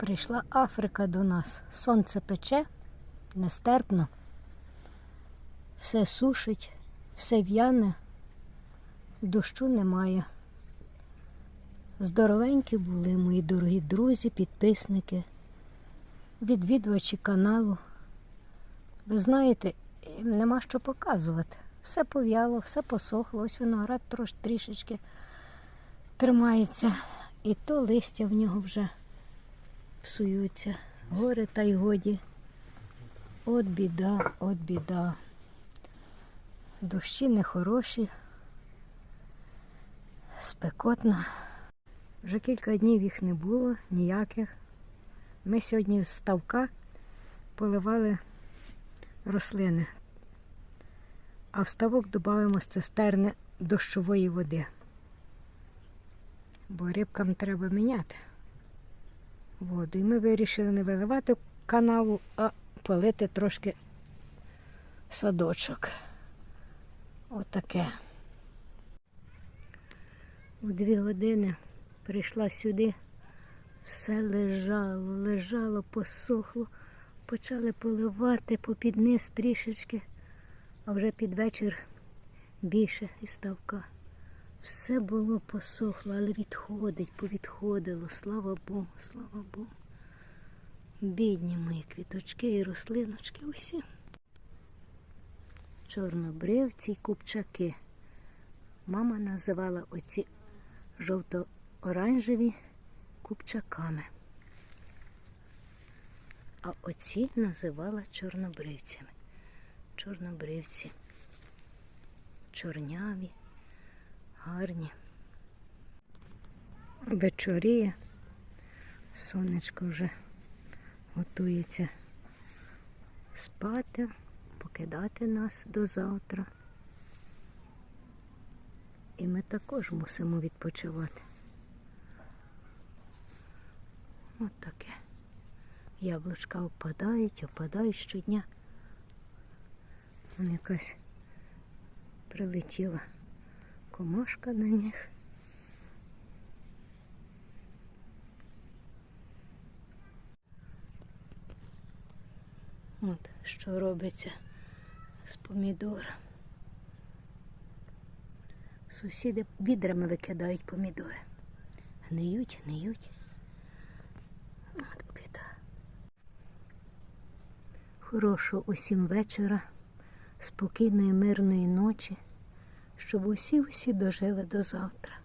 Прийшла Африка до нас. Сонце пече, нестерпно. Все сушить, все в'яне, дощу немає. Здоровенькі були мої дорогі друзі, підписники, відвідувачі каналу. Ви знаєте, нема що показувати. Все пов'яло, все посохло, ось виноград трош, трішечки тримається. І то листя в нього вже псуються. Горе та й годі. От біда, от біда. Дощі нехороші, спекотно. Вже кілька днів їх не було, ніяких. Ми сьогодні з ставка поливали рослини, а в ставок додаємо з цистерни дощової води. Бо рибкам треба міняти воду. І ми вирішили не виливати в канаву, а полити трошки садочок. Отаке. У дві години прийшла сюди, все лежало, лежало, посохло. Почали поливати попід низ трішечки, а вже під вечір більше і ставка. Все було посохло, але відходить, повідходило. Слава Богу, слава Богу. Бідні мої квіточки і рослиночки усі. Чорнобривці й купчаки. Мама називала оці жовто-оранжеві купчаками. А оці називала чорнобривцями. Чорнобривці. Чорняві гарні. Вечоріє. Сонечко вже готується спати, покидати нас до завтра. І ми також мусимо відпочивати. От таке. Яблучка опадають, опадають щодня. Там якась прилетіла комашка на них. От що робиться з помідора. Сусіди відрами викидають помідори. Гниють, гниють. От біда. Хорошого усім вечора, спокійної, мирної ночі щоб усі усі дожили до завтра.